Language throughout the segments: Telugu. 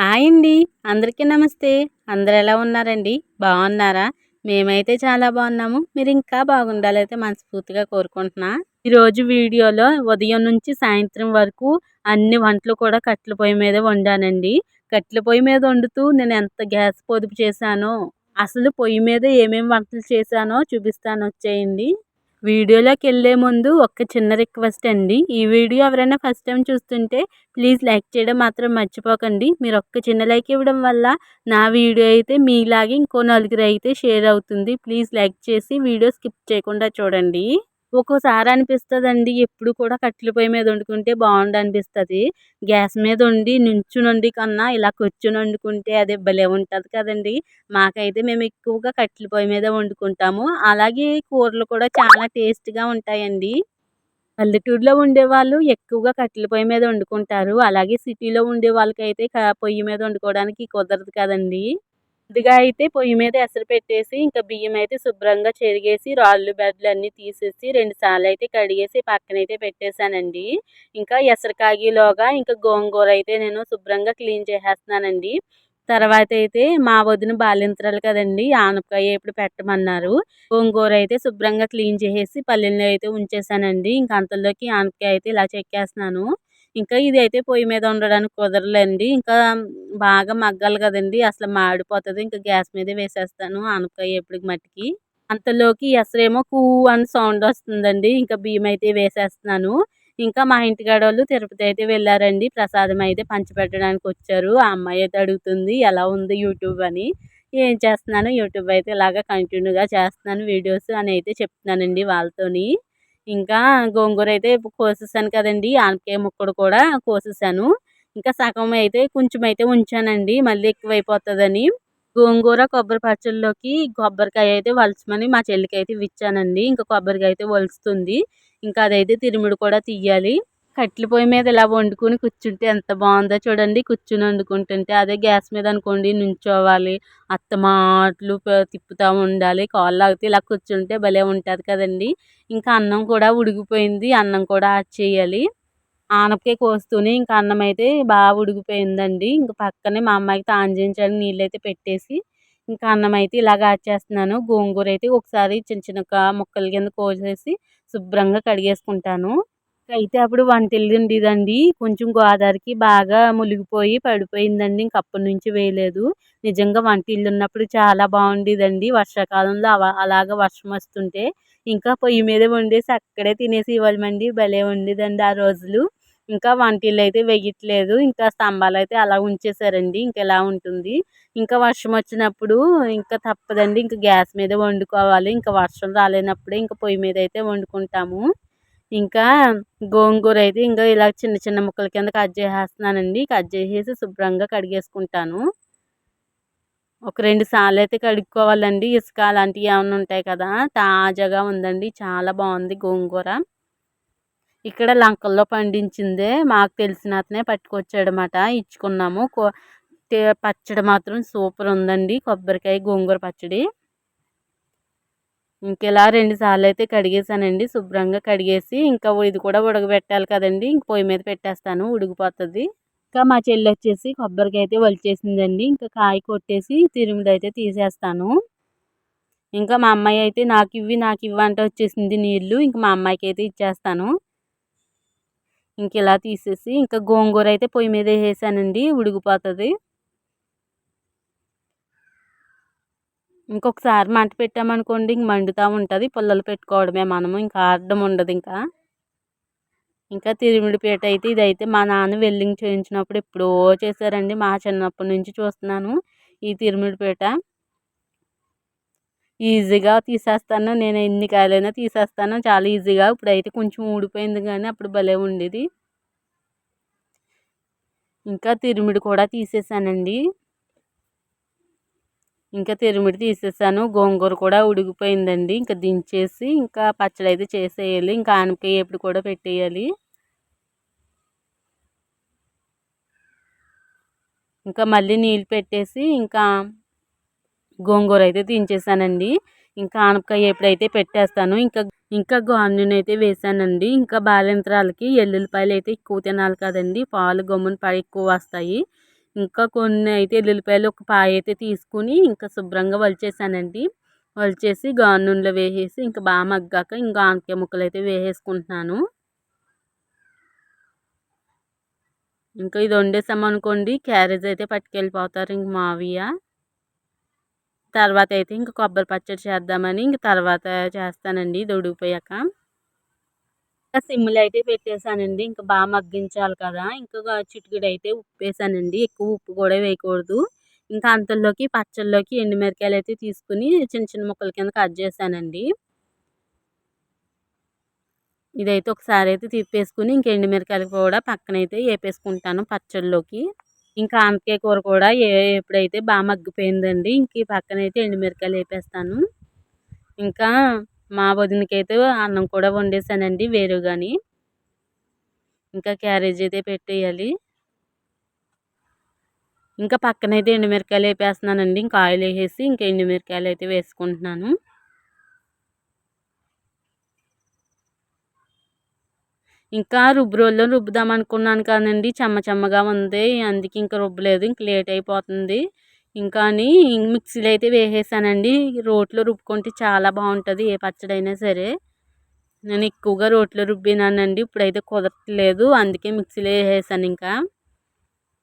హాయ్ అండి. అందరికీ నమస్తే. అందరు ఎలా ఉన్నారండి? బాగున్నారా? మేమైతే చాలా బాగున్నాము. మీరు ఇంకా బాగుండాలైతే మనస్ఫూర్తిగా కోరుకుంటున్నా. ఈరోజు వీడియోలో ఉదయం నుంచి సాయంత్రం వరకు అన్ని వంటలు కూడా కట్టెల పొయ్యి మీద వండానండి. కట్టెల పొయ్యి మీద వండుతూ నేను ఎంత గ్యాస్ పొదుపు చేశానో అసలు పొయ్యి మీద ఏమేమి వంటలు చేశానో చూపిస్తాను. వచ్చేయండి. వీడియోలోకి వెళ్ళే ముందు ఒక చిన్న రిక్వెస్ట్ అండి. ఈ వీడియో ఎవరైనా ఫస్ట్ టైం చూస్తుంటే ప్లీజ్ లైక్ చేయడం మాత్రం మర్చిపోకండి. మీరు ఒక్క చిన్న లైక్ ఇవ్వడం వల్ల నా వీడియో అయితే మీలాగే ఇంకో నలుగురు అయితే షేర్ అవుతుంది. ప్లీజ్ లైక్ చేసి వీడియో స్కిప్ చేయకుండా చూడండి. ఒక్కోసారి అనిపిస్తుందండి ఎప్పుడు కూడా కట్టెల పొయ్యి మీద వండుకుంటే బాగుండు అనిపిస్తుంది గ్యాస్ మీద వండి నుంచుని కన్నా ఇలా కూర్చుని వండుకుంటే అదే భలే ఉంటుంది కదండి. మాకైతే మేము ఎక్కువగా కట్టెల పొయ్యి మీద వండుకుంటాము. అలాగే కూరలు కూడా చాలా టేస్ట్గా ఉంటాయండి. పల్లెటూరులో ఉండేవాళ్ళు ఎక్కువగా కట్టెల పొయ్యి మీద వండుకుంటారు. అలాగే సిటీలో ఉండే వాళ్ళకైతే పొయ్యి మీద వండుకోవడానికి కుదరదు కదండి. ముందుగా అయితే పొయ్యి మీద ఎసరు పెట్టేసి ఇంకా బియ్యం అయితే శుభ్రంగా చెరిగేసి రాళ్ళు బెడ్లు అన్నీ తీసేసి రెండు సార్లు అయితే కడిగేసి పక్కనైతే పెట్టేశానండి. ఇంకా ఎసరు కాగిలోగా ఇంకా గోంగూర అయితే నేను శుభ్రంగా క్లీన్ చేసేస్తున్నానండి. తర్వాత అయితే మా వదిన బాలింతరాలు కదండి ఆనపకాయ ఇప్పుడు పెట్టమన్నారు. గోంగూర అయితే శుభ్రంగా క్లీన్ చేసేసి పల్లెల్లో అయితే ఉంచేసానండి ఇంకా అంతలోకి ఆనపకాయ అయితే ఇలా చెక్కేస్తున్నాను. ఇంకా ఇది అయితే పొయ్యి మీద ఉండడానికి కుదరలేండి. ఇంకా బాగా మగ్గాలి కదండి. అసలు మాడిపోతుంది. ఇంకా గ్యాస్ మీదే వేసేస్తాను. ఆనపకాయ ఎప్పటికి మట్టికి. అంతలోకి ఎసరేమో కూ అని సౌండ్ వస్తుందండి. ఇంకా బియ్యం అయితే వేసేస్తున్నాను. ఇంకా మా ఇంటికాడ వాళ్ళు తిరుపతి అయితే వెళ్ళారండి. ప్రసాదం అయితే పంచిపెట్టడానికి వచ్చారు. ఆ అమ్మాయి అయితే అడుగుతుంది ఎలా ఉంది యూట్యూబ్ అని. ఏం చేస్తున్నాను? యూట్యూబ్ అయితే ఇలాగ కంటిన్యూగా చేస్తున్నాను. వీడియోస్ అని అయితే చెప్తున్నానండి వాళ్ళతోని. ఇంకా గోంగూర అయితే కోసేసాను కదండి ఆనపకాయ ముక్కడు కూడా కోసేసాను. ఇంకా సగం అయితే కొంచెం అయితే ఉంచానండి మళ్ళీ ఎక్కువైపోతుందని. గోంగూర కొబ్బరి పచ్చళ్ళలోకి కొబ్బరికాయ అయితే వలచమని మా చెల్లికి అయితే ఇచ్చానండి ఇంకా కొబ్బరికాయ అయితే వలుస్తుంది. ఇంకా అదైతే తిరుముడు కూడా తీయాలి. కట్టెల పొయ్యి మీద ఇలా వండుకుని కూర్చుంటే ఎంత బాగుందో చూడండి. కూర్చుని వండుకుంటుంటే అదే గ్యాస్ మీద అనుకోండి నుంచోవాలి. అత్త మాటలు తిప్పుతూ ఉండాలి. కాళ్ళు లాగితే ఇలా కూర్చుంటే భలే ఉంటుంది కదండి. ఇంకా అన్నం కూడా ఉడికిపోయింది అన్నం కూడా యాడ్ చేయాలి. ఆనపకాయ కోస్తూనే ఇంకా అన్నం అయితే బాగా ఉడికిపోయిందండి ఇంకా పక్కనే మా అమ్మాయికి తాంజించడానికి నీళ్ళు అయితే పెట్టేసి ఇంకా అన్నం అయితే ఇలాగ చేస్తున్నాను. గోంగూర అయితే ఒకసారి చిన్న చిన్న ముక్కల కింద కోసేసి శుభ్రంగా కడిగేసుకుంటాను. అయితే అప్పుడు వంటిల్లు ఉండేదండి. కొంచెం గోదావరికి బాగా మునిగిపోయి పడిపోయిందండి. ఇంక అప్పటి నుంచి వేయలేదు. నిజంగా వంటిల్లు ఉన్నప్పుడు చాలా బాగుండేదండి. వర్షాకాలంలో అలాగ వర్షం వస్తుంటే ఇంకా పొయ్యి మీద వండేసి అక్కడే తినేసి ఇవ్వాలమండి భలే ఉండేదండి ఆ రోజులు. ఇంకా వంటిల్లు అయితే వేయట్లేదు. ఇంకా స్తంభాలు అయితే అలా ఉంచేసారండి ఇంకా ఎలా ఉంటుంది? ఇంకా వర్షం వచ్చినప్పుడు ఇంకా తప్పదండి. ఇంకా గ్యాస్ మీద వండుకోవాలి. ఇంకా వర్షం రాలేనప్పుడే ఇంకా పొయ్యి మీద అయితే వండుకుంటాము. ఇంకా గోంగూర అయితే ఇంకా ఇలా చిన్న చిన్న ముక్కల కింద కట్ చేసేస్తున్నానండి. కట్ చేసేసి శుభ్రంగా కడిగేసుకుంటాను. ఒక రెండు సార్లు అయితే కడుక్కోవాలండి. ఇసుక అలాంటివి ఏమైనా ఉంటాయి కదా తాజాగా ఉందండి. చాలా బాగుంది గోంగూర. ఇక్కడ లంకల్లో పండించిందే మాకు తెలిసిన అతనే పట్టుకొచ్చాడనమాట ఇచ్చుకున్నాము. పచ్చడి మాత్రం సూపర్ ఉందండి. కొబ్బరికాయ గోంగూర పచ్చడి. ఇంకెలా రెండు సార్లు అయితే కడిగేసానండి శుభ్రంగా కడిగేసి ఇంకా ఇది కూడా ఉడకబెట్టాలి కదండి. ఇంక పొయ్యి మీద పెట్టేస్తాను. ఉడికిపోతుంది. ఇంకా మా చెల్లి వచ్చేసి కొబ్బరికాయ అయితే వలిచేసిందండి. ఇంకా కాయ కొట్టేసి తిరుముడు అయితే తీసేస్తాను. ఇంకా మా అమ్మాయి అయితే నాకు ఇవి నాకు ఇవ్వ అంటే వచ్చేసింది నీళ్ళు. ఇంకా మా అమ్మాయికి అయితే ఇచ్చేస్తాను. ఇంక ఇలా తీసేసి ఇంకా గోంగూర అయితే పొయ్యి మీద వేసానండి ఉడికిపోతుంది. ఇంకొకసారి మంట పెట్టామనుకోండి ఇంక మండుతూ ఉంటుంది. పుల్లలు పెట్టుకోవడమే మనము ఇంకా ఆడడం ఉండదు ఇంకా. ఇంకా తిరుమిడిపేట అయితే ఇదైతే మా నాన్న వెల్డింగ్ చేయించినప్పుడు ఎప్పుడో చేశారండి మా చిన్నప్పటి నుంచి చూస్తున్నాను ఈ తిరుమిడిపేట. ఈజీగా తీసేస్తాను నేను ఎన్ని కాయలైనా తీసేస్తాను చాలా ఈజీగా. ఇప్పుడైతే కొంచెం ఊడిపోయింది కానీ అప్పుడు భలే ఉండేది. ఇంకా తిరుమిడి కూడా తీసేసానండి. ఇంకా తిరుమిడి తీసేసాను. గోంగూర కూడా ఉడికిపోయిందండి. ఇంకా దించేసి ఇంకా పచ్చడి అయితే చేసేయాలి. ఇంకా ఆనపకాయ ఎప్పుడు కూడా పెట్టేయాలి. ఇంకా మళ్ళీ నీళ్ళు పెట్టేసి ఇంకా గోంగూర అయితే దించేసానండి. ఇంకా ఆనపకాయ ఎప్పుడైతే పెట్టేస్తాను. ఇంకా ఇంకా గానుని అయితే వేసానండి. ఇంకా బాలింతరాలకి ఎల్లుల్లిపాయలు అయితే ఎక్కువ తినాలి కదండి. పాలు గమ్మున పై ఎక్కువ వస్తాయి. ఇంకా కొన్ని అయితే ఎల్లుల్లిపాయలు ఒక పాయ అయితే తీసుకుని ఇంకా శుభ్రంగా వలిచేసానండి. వలిచేసి గాను వేసేసి ఇంకా బాగా మగ్గాక ఇంకా ఆనకాయ ముక్కలు అయితే వేసేసుకుంటున్నాను. ఇంకా ఇది వండేసామనుకోండి క్యారేజ్ అయితే పట్టుకెళ్ళిపోతారు ఇంక మావయ్య. తర్వాత అయితే ఇంకా కొబ్బరి పచ్చడి చేద్దామని ఇంక తర్వాత చేస్తానండి ఇది ఉడిగిపోయాక సిమ్లు అయితే పెట్టేశానండి. ఇంకా బాగా మగ్గించాలి కదా! ఇంకా చిటికెడు అయితే ఉప్పు వేసానండి ఎక్కువ ఉప్పు కూడా వేయకూడదు. ఇంకా అంతల్లోకి పచ్చళ్ళలోకి ఎండుమిరకాయలు అయితే తీసుకుని చిన్న చిన్న ముక్కల కింద కట్ చేశానండి. ఇదైతే ఒకసారి అయితే తిప్పేసుకుని ఇంకా ఎండుమిరకాయలు కూడా పక్కనైతే వేపేసుకుంటాను పచ్చళ్ళలోకి. ఇంకా ఆనపకాయ కూర కూడా ఏ ఎప్పుడైతే బాగా మగ్గిపోయిందండి ఇంక ఈ పక్కనైతే ఎండుమిరకాయలు వేపేస్తాను. ఇంకా మా వదినకైతే అన్నం కూడా వండేసానండి వేరుగాని. ఇంకా క్యారేజ్ అయితే పెట్టేయాలి. ఇంకా పక్కనైతే ఎండుమిరకాయలు వేపేస్తున్నానండి ఇంకా ఆయిల్ వేసేసి ఇంకా ఎండుమిరకాయలు అయితే వేసుకుంటున్నాను. ఇంకా రుబ్బు రోజుల్లో రుబ్బుదాం అనుకున్నాను కానండి చెమ్మ చెమ్మగా ఉంది అందుకే ఇంకా రుబ్బలేదు ఇంక లేట్ అయిపోతుంది. ఇంకా అని మిక్సీలో అయితే వేసేసానండి. రోట్లో రుబ్బుకుంటే చాలా బాగుంటుంది ఏ పచ్చడైనా సరే. నేను ఎక్కువగా రోట్లో రుబ్బినానండి ఇప్పుడైతే కుదరట్లేదు. అందుకే మిక్సీలో వేసేసాను ఇంకా.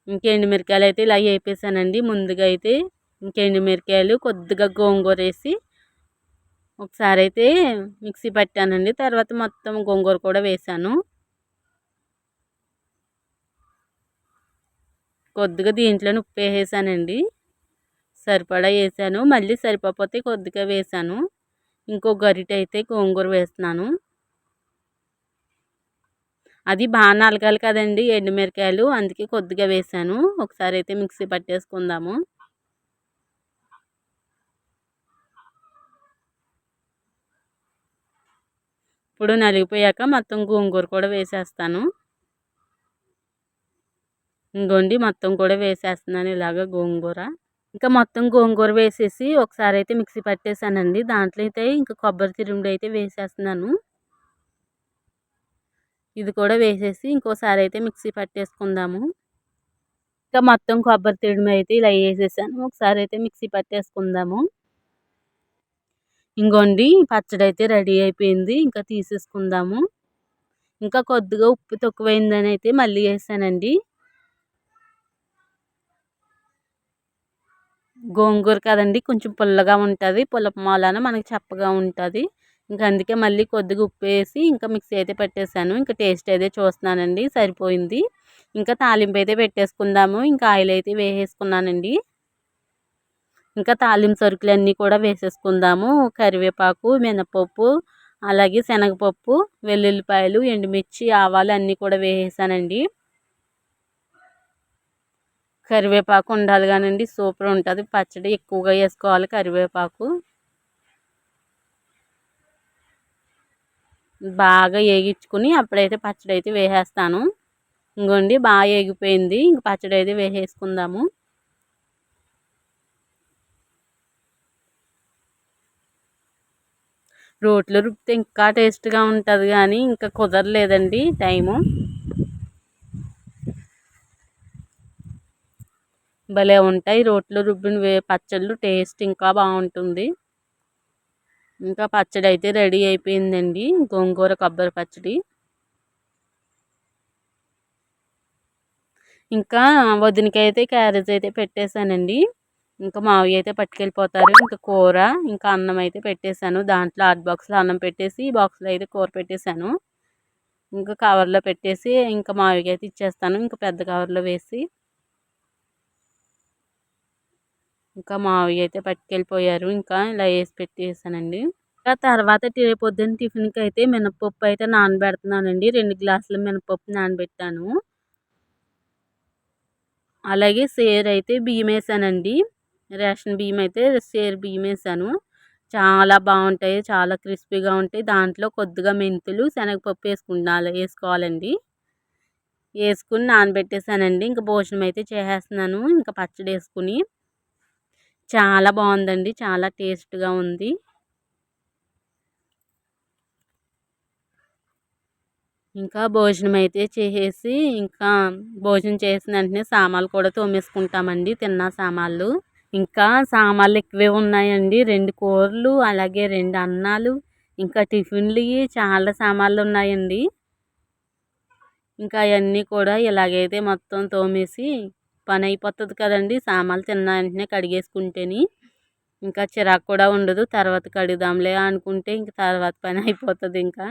ఇంకా ఎండుమిరకాయలు అయితే ఇలా వేపేసానండి. ముందుగా అయితే ఇంకా ఎండుమిరకాయలు కొద్దిగా గోంగూర వేసి ఒకసారి అయితే మిక్సీ పట్టానండి. తర్వాత మొత్తం గోంగూర కూడా వేసాను. కొద్దిగా దీంట్లోనే ఉప్పు వేసేసానండి. సరిపడా వేసాను. మళ్ళీ సరిపోతే కొద్దిగా వేసాను. ఇంకో గరిట అయితే గోంగూర వేస్తున్నాను. అది బాగా నలగాలి కదండి ఎండుమిరకాయలు అందుకే కొద్దిగా వేసాను. ఒకసారి అయితే మిక్సీ పట్టేసుకుందాము. ఇప్పుడు నలిగిపోయాక మొత్తం గోంగూర కూడా వేసేస్తాను. ఇంకోండి మొత్తం కూడా వేసేస్తున్నాను ఇలాగ గోంగూర. ఇంకా మొత్తం గోంగూర వేసేసి ఒకసారి అయితే మిక్సీ పట్టేసానండి. దాంట్లో అయితే ఇంకా కొబ్బరి తిరుముడు అయితే వేసేస్తున్నాను. ఇది కూడా వేసేసి ఇంకోసారి అయితే మిక్సీ పట్టేసుకుందాము. ఇంకా మొత్తం కొబ్బరి తిరుము అయితే ఇలా వేసేసాను. ఒకసారి అయితే మిక్సీ పట్టేసుకుందాము. ఇంకోండి పచ్చడి అయితే రెడీ అయిపోయింది. ఇంకా తీసేసుకుందాము. ఇంకా కొద్దిగా ఉప్పు తక్కువైందని అయితే మళ్ళీ వేసానండి. గోంగూర కదండి కొంచెం పుల్లగా ఉంటుంది. పులప మూలాన మనకి చప్పగా ఉంటుంది. ఇంకా అందుకే మళ్ళీ కొద్దిగా ఉప్పు వేసి ఇంకా మిక్సీ అయితే పెట్టేశాను. ఇంకా టేస్ట్ అయితే చూస్తున్నానండి సరిపోయింది. ఇంకా తాలింపు అయితే పెట్టేసుకుందాము. ఇంకా ఆయిల్ అయితే వేసేసుకున్నానండి. ఇంకా తాలింపు సరుకులు అన్నీ కూడా వేసేసుకుందాము. కరివేపాకు మినపప్పు అలాగే శనగపప్పు వెల్లుల్లిపాయలు ఎండుమిర్చి ఆవాలు అన్నీ కూడా వేసేసానండి. కరివేపాకు ఉండాలి కానండి సూపర్ ఉంటుంది. పచ్చడి ఎక్కువగా వేసుకోవాలి కరివేపాకు. బాగా వేగించుకుని అప్పుడైతే పచ్చడి అయితే వేసేస్తాను. ఇంకోండి బాగా వేగిపోయింది. ఇంక పచ్చడి అయితే వేసేసుకుందాము. రోట్లో రుబ్బితే ఇంకా టేస్ట్గా ఉంటుంది కానీ ఇంకా కుదరలేదండి టైము. భలే ఉంటాయి. రోట్లో రుబ్బిన వే పచ్చళ్ళు టేస్ట్ ఇంకా బాగుంటుంది. ఇంకా పచ్చడి అయితే రెడీ అయిపోయిందండి. గోంగూర కొబ్బరి పచ్చడి. ఇంకా వదినకైతే క్యారేజ్ అయితే పెట్టేశానండి. ఇంకా మావి అయితే పట్టుకెళ్ళిపోతారు. ఇంకా కూర ఇంకా అన్నం అయితే పెట్టేశాను. దాంట్లో హాట్ బాక్స్లో అన్నం పెట్టేసి ఈ బాక్స్లో అయితే కూర పెట్టేశాను. ఇంకా కవర్లో పెట్టేసి ఇంకా మావికి అయితే ఇచ్చేస్తాను. ఇంకా పెద్ద కవర్లో వేసి. ఇంకా మావయ్య అయితే పట్టుకెళ్ళిపోయారు. ఇంకా ఇలా వేసి పెట్టేసానండి. ఇంకా తర్వాత పొద్దున్న టిఫిన్కి అయితే మినపప్పు అయితే నానబెడుతున్నానండి. రెండు గ్లాసుల మినపప్పు నానబెట్టాను. అలాగే సేర్ అయితే బియ్యం వేసానండి రేషన్ బియ్యం అయితే సేర్ బియ్యం వేసాను చాలా బాగుంటాయి. చాలా క్రిస్పీగా ఉంటాయి. దాంట్లో కొద్దిగా మెంతులు శనగపప్పు వేసుకుంటా వేసుకోవాలండి. వేసుకుని నానబెట్టేసానండి. ఇంకా భోజనం అయితే చేసేస్తున్నాను. ఇంకా పచ్చడి వేసుకుని. చాలా బాగుందండి. చాలా టేస్ట్గా ఉంది. ఇంకా భోజనం అయితే చేసేసి ఇంకా భోజనం చేసిన వెంటనే సామాన్లు కూడా తోమేసుకుంటామండి. తిన్న సామాన్లు. ఇంకా సామాన్లు ఎక్కువే ఉన్నాయండి. రెండు కూరలు అలాగే రెండు అన్నాలు ఇంకా టిఫిన్లు చాలా సామాన్లు ఉన్నాయండి. ఇంకా అవన్నీ కూడా ఇలాగైతే మొత్తం తోమేసి పని అయిపోతుంది కదండి. సామాన్లు తిన్న వెంటనే కడిగేసుకుంటేని ఇంకా చిరాకు కూడా ఉండదు. తర్వాత కడుగుదాంలే అనుకుంటే ఇంక తర్వాత పని అయిపోతుంది ఇంకా.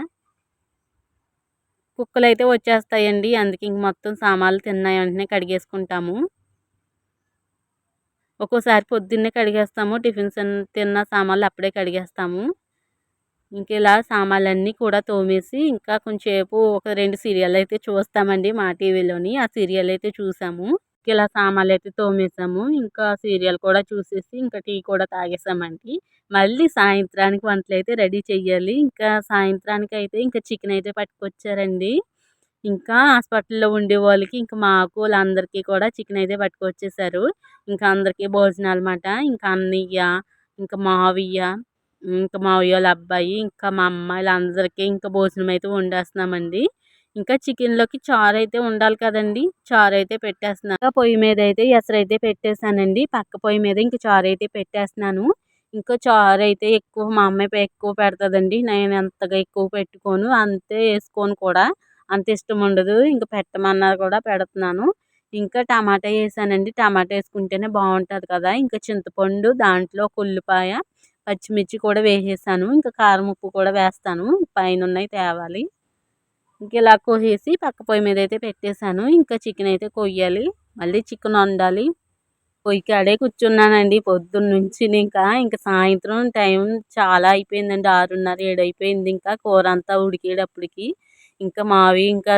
కుక్కలు అయితే వచ్చేస్తాయండి. అందుకే ఇంక మొత్తం సామాన్లు తిన్న వెంటనే కడిగేసుకుంటాము. ఒక్కోసారి పొద్దున్నే కడిగేస్తాము. టిఫిన్స్ తిన్న సామాన్లు అప్పుడే కడిగేస్తాము. ఇంక ఇలా సామాన్లన్నీ కూడా తోమేసి ఇంకా కొంచెంసేపు ఒక రెండు సీరియల్ అయితే చూస్తామండి మా టీవీలోని. ఆ సీరియల్ అయితే చూసాము. ఇలా సామాన్లు అయితే తోమేసాము. ఇంకా సీరియల్ కూడా చూసేసి ఇంకా టీ కూడా తాగేసామండి. మళ్ళీ సాయంత్రానికి వంటలు అయితే రెడీ చెయ్యాలి. ఇంకా సాయంత్రానికి అయితే ఇంకా చికెన్ అయితే పట్టుకొచ్చారండి. ఇంకా హాస్పిటల్లో ఉండే వాళ్ళకి ఇంకా మాకు వాళ్ళందరికీ కూడా చికెన్ అయితే పట్టుకొచ్చేసారు. ఇంకా అందరికీ భోజనాలు అన్నమాట ఇంకా అన్నయ్య ఇంకా మావయ్య ఇంకా మావయ్య వాళ్ళ అబ్బాయి ఇంకా మా అమ్మాయిలు అందరికీ ఇంకా భోజనం అయితే వండేస్తున్నామండి. ఇంకా చికెన్లోకి చారు అయితే ఉండాలి కదండి. చారు అయితే పెట్టేస్తున్నాను పొయ్యి మీద అయితే ఎసరు అయితే పెట్టేశానండి. పక్క పొయ్యి మీద ఇంకా చారు అయితే పెట్టేస్తున్నాను. ఇంకా చారు అయితే ఎక్కువ మా అమ్మాయి ఎక్కువ పెడతాదండి. నేను అంతగా ఎక్కువ పెట్టుకోను. అంతే వేసుకోను కూడా. అంత ఇష్టం ఉండదు. ఇంకా పెట్టమన్నారు కూడా పెడుతున్నాను. ఇంకా టమాటా వేసానండి. టమాటా వేసుకుంటేనే బాగుంటుంది కదా. ఇంకా చింతపండు దాంట్లో ఉల్లిపాయ పచ్చిమిర్చి కూడా వేసేసాను. ఇంకా కారం ఉప్పు కూడా వేస్తాను. పైన ఉన్నాయి తేవాలి. ఇలా కోసేసి పక్క పొయ్యి మీద అయితే పెట్టేశాను. ఇంకా చికెన్ అయితే కొయ్యాలి. మళ్ళీ చికెన్ వండాలి. పొయ్యికి కాడే కూర్చున్నానండి. పొద్దున్న నుంచి ఇంకా ఇంకా సాయంత్రం టైం చాలా అయిపోయిందండి. ఆరున్నర ఏడు అయిపోయింది ఇంకా కూర అంతా ఉడికేటప్పటికి. ఇంకా మావి ఇంకా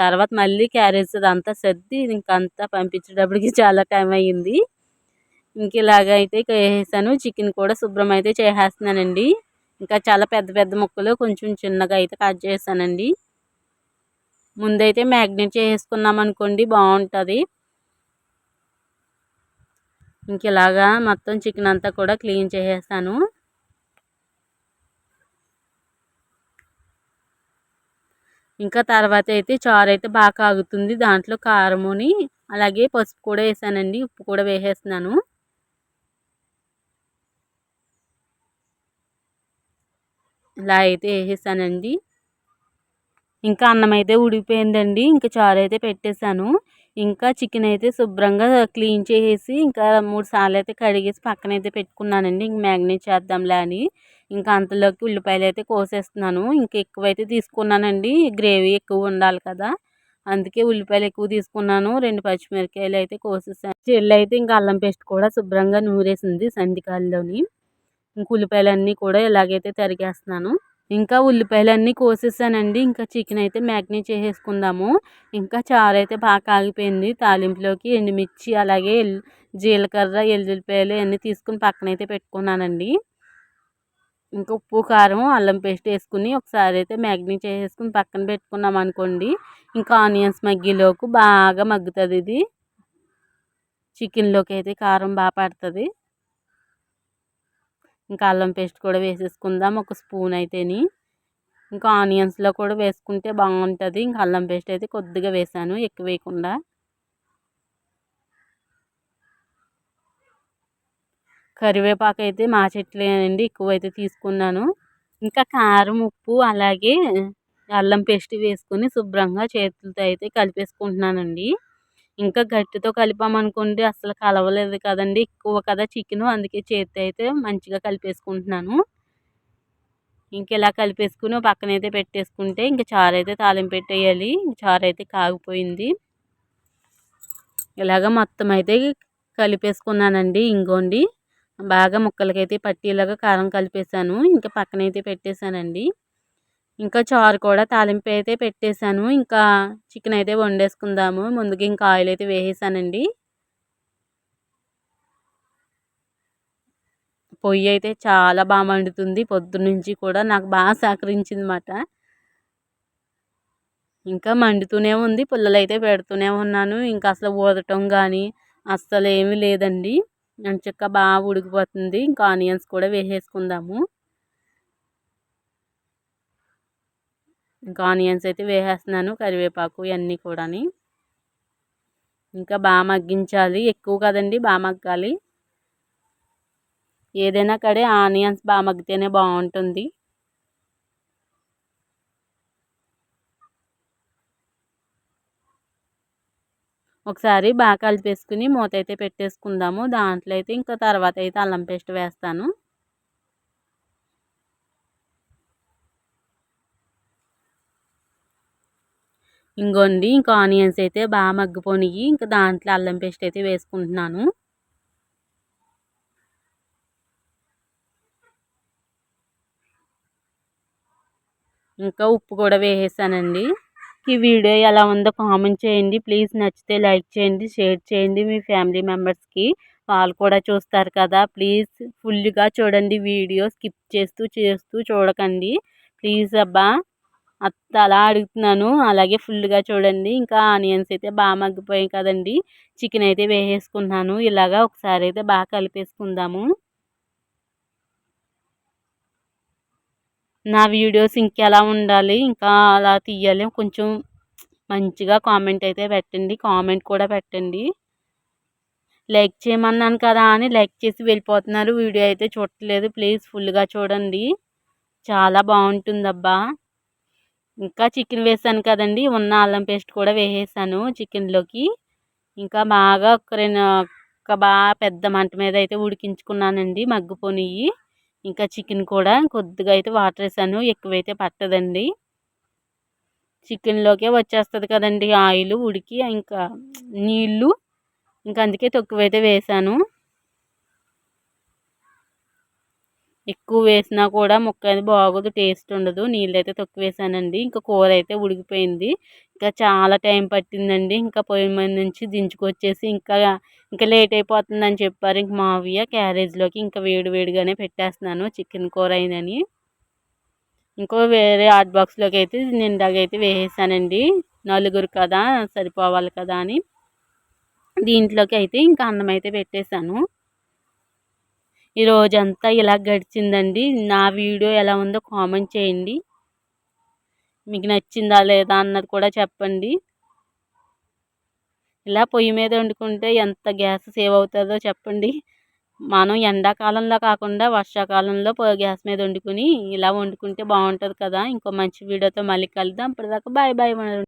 తర్వాత మళ్ళీ క్యారేజ్ అంతా సర్ది ఇంకంతా అంతా పంపించేటప్పటికి చాలా టైం అయ్యింది. ఇంక ఇలాగ అయితే వేసేసాను చికెన్ కూడా శుభ్రం అయితే చేసేస్తున్నానండి. ఇంకా చాలా పెద్ద పెద్ద ముక్కలు కొంచెం చిన్నగా అయితే కట్ చేశానండి ముందైతే మ్యాగ్నెట్ చేసుకున్నాం అనుకోండి బాగుంటుంది. ఇంక ఇలాగా మొత్తం చికెన్ అంతా కూడా క్లీన్ చేసేస్తాను. ఇంకా తర్వాత అయితే చారు అయితే బాగా కాగుతుంది. దాంట్లో కారముని అలాగే పసుపు కూడా వేసానండి. ఉప్పు కూడా వేసేస్తున్నాను. ఇలా అయితే వేసేసానండి. ఇంకా అన్నం అయితే ఉడికిపోయిందండి. ఇంకా చారు అయితే పెట్టేశాను. ఇంకా చికెన్ అయితే శుభ్రంగా క్లీన్ చేసేసి ఇంకా మూడు సార్లు అయితే కడిగేసి పక్కన అయితే పెట్టుకున్నానండి. ఇంక మ్యాగ్నేట్ చేద్దాంలే అని. ఇంకా అంతలోకి ఉల్లిపాయలు అయితే కోసేస్తున్నాను. ఇంకా ఎక్కువైతే తీసుకున్నానండి. గ్రేవీ ఎక్కువ ఉండాలి కదా. అందుకే ఉల్లిపాయలు ఎక్కువ తీసుకున్నాను. రెండు పచ్చిమిరకాయలు అయితే కోసేసాను. చెల్లి అయితే ఇంకా అల్లం పేస్ట్ కూడా శుభ్రంగా నూరేసింది సంధికాయల్లోని ఇంక ఉల్లిపాయలన్నీ కూడా ఇలాగైతే తరిగేస్తున్నాను. ఇంకా ఉల్లిపాయలన్నీ కోసేసానండి. ఇంకా చికెన్ అయితే మ్యాగ్నేట్ చేసేసుకుందాము. ఇంకా చారు అయితే బాగా కాగిపోయింది. తాలింపులోకి ఎండుమిర్చి అలాగే జీలకర్ర ఎల్లుల్లిపాయలు అన్నీ తీసుకుని పక్కనైతే పెట్టుకున్నానండి. ఇంకా ఉప్పు కారం అల్లం పేస్ట్ వేసుకుని ఒకసారి అయితే మ్యాగ్నేట్ చేసేసుకుని పక్కన పెట్టుకున్నాం అనుకోండి. ఇంకా ఆనియన్స్ మగ్గిలోకి బాగా మగ్గుతుంది ఇది. చికెన్లోకి అయితే కారం బాగా పడుతుంది. ఇంకా అల్లం పేస్ట్ కూడా వేసేసుకుందాం ఒక స్పూన్ అయితేని. ఇంకా ఆనియన్స్లో కూడా వేసుకుంటే బాగుంటుంది. ఇంకా అల్లం పేస్ట్ అయితే కొద్దిగా వేసాను ఎక్కువ వేయకుండా. కరివేపాకు అయితే మా చెట్లేనండి ఎక్కువ అయితే తీసుకున్నాను. ఇంకా కారం ఉప్పు అలాగే అల్లం పేస్ట్ వేసుకుని శుభ్రంగా చేతులతో అయితే కలిపేసుకుంటున్నానండి. ఇంకా గట్టితో కలిపామనుకోండి అసలు కలవలేదు కదండి. ఎక్కువ కదా చికెను. అందుకే చేతి అయితే మంచిగా కలిపేసుకుంటున్నాను. ఇంక ఇలా కలిపేసుకుని పక్కన అయితే పెట్టేసుకుంటే ఇంక చారు అయితే తాలింపు పెట్టేయాలి. చారు అయితే కాగిపోయింది. ఇలాగ మొత్తం అయితే కలిపేసుకున్నానండి. ఇంకోండి బాగా ముక్కలకైతే పట్టేలాగా కారం కలిపేసాను ఇంకా పక్కన అయితే పెట్టేశానండి. ఇంకా చారు కూడా తాలింపు అయితే పెట్టేశాను. ఇంకా చికెన్ అయితే వండేసుకుందాము. ముందుగా ఇంకా ఆయిల్ అయితే వేసేసానండి. పొయ్యి అయితే చాలా బాగా మండుతుంది. పొద్దున్నుంచి కూడా నాకు బాగా సహకరించింది అనమాట ఇంకా మండుతూనే ఉంది. పుల్లలు అయితే పెడుతూనే ఉన్నాను. ఇంకా అసలు ఊదటం కానీ అస్సలు ఏమీ లేదండి. చక్క బాగా ఉడికిపోతుంది. ఇంకా ఆనియన్స్ కూడా వేసేసుకుందాము. ఇంకా ఆనియన్స్ అయితే వేసేస్తున్నాను కరివేపాకు ఇవన్నీ కూడాని. ఇంకా బాగా మగ్గించాలి. ఎక్కువ కదండి బాగా మగ్గాలి. ఏదైనా కడే ఆనియన్స్ బాగా మగ్గితేనే బాగుంటుంది. ఒకసారి బాగా కలిపేసుకుని మూత అయితే పెట్టేసుకుందాము. దాంట్లో అయితే ఇంకా తర్వాత అయితే అల్లం పేస్ట్ వేస్తాను. ఇంకోండి ఇంకా ఆనియన్స్ అయితే బాగా మగ్గిపోయి ఇంకా దాంట్లో అల్లం పేస్ట్ అయితే వేసుకుంటున్నాను. ఇంకా ఉప్పు కూడా వేసేసానండి. ఈ వీడియో ఎలా ఉందో కామెంట్ చేయండి. ప్లీజ్ నచ్చితే లైక్ చేయండి షేర్ చేయండి మీ ఫ్యామిలీ మెంబర్స్కి. వాళ్ళు కూడా చూస్తారు కదా ప్లీజ్ ఫుల్గా చూడండి వీడియో స్కిప్ చేస్తూ చేస్తూ చూడకండి. ప్లీజ్ అబ్బా. అత్త అలా అడుగుతున్నాను. అలాగే ఫుల్గా చూడండి. ఇంకా ఆనియన్స్ అయితే బాగా మగ్గిపోయాయి కదండి. చికెన్ అయితే వేసేసుకున్నాను ఇలాగా ఒకసారి అయితే బాగా కలిపేసుకుందాము. నా వీడియోస్ ఇంకెలా ఉండాలి ఇంకా అలా తీయాలి కొంచెం మంచిగా కామెంట్ అయితే పెట్టండి. కామెంట్ కూడా పెట్టండి. లైక్ చేయమన్నాను కదా అని లైక్ చేసి వెళ్ళిపోతున్నారు. వీడియో అయితే చూడట్లేదు. ప్లీజ్ ఫుల్గా చూడండి. చాలా బాగుంటుందబ్బా. ఇంకా చికెన్ వేసాను కదండి. ఉన్న అల్లం పేస్ట్ కూడా వేసేసాను చికెన్లోకి. ఇంకా బాగా ఒక రెండు ఒక బాగా పెద్ద మంట మీద అయితే ఉడికించుకున్నానండి మగ్గిపోనివి ఇంకా చికెన్ కూడా కొద్దిగా అయితే వాటర్ వేసాను ఎక్కువైతే పట్టదండి. చికెన్లోకే వచ్చేస్తుంది కదండి ఆయిల్ ఉడికి ఇంకా నీళ్ళు ఇంకా అందుకే తక్కువైతే వేసాను. ఎక్కువ వేసినా కూడా ముక్క అది బాగోదు టేస్ట్ ఉండదు. నీళ్ళు అయితే తక్కువ వేసానండి. ఇంకా కూర అయితే ఉడికిపోయింది. ఇంకా చాలా టైం పట్టిందండి. ఇంకా పొయ్యి మీద నుంచి దించుకొచ్చేసి ఇంకా ఇంకా లేట్ అయిపోతుందని చెప్పారు. ఇంక మావయ్య క్యారేజ్లోకి ఇంకా వేడివేడిగానే పెట్టేస్తున్నాను చికెన్ కూర అయిందని ఇంకో వేరే హాట్ బాక్స్లోకి అయితే నిండాగైతే వేసేసానండి. నలుగురు కదా సరిపోవాలి కదా అని. దీంట్లోకి అయితే ఇంకా అన్నం అయితే పెట్టేశాను. ఈ రోజంతా ఇలా గడిచిందండి. నా వీడియో ఎలా ఉందో కామెంట్ చేయండి. మీకు నచ్చిందా లేదా అన్నది కూడా చెప్పండి. ఇలా పొయ్యి మీద వండుకుంటే ఎంత గ్యాస్ సేవ్ అవుతుందో చెప్పండి. మనం ఎండాకాలంలో కాకుండా వర్షాకాలంలో గ్యాస్ మీద వండుకుని ఇలా వండుకుంటే బాగుంటుంది కదా. ఇంకో మంచి వీడియోతో మళ్ళీ కలుద్దాం. అప్పటిదాకా బాయ్ బాయ్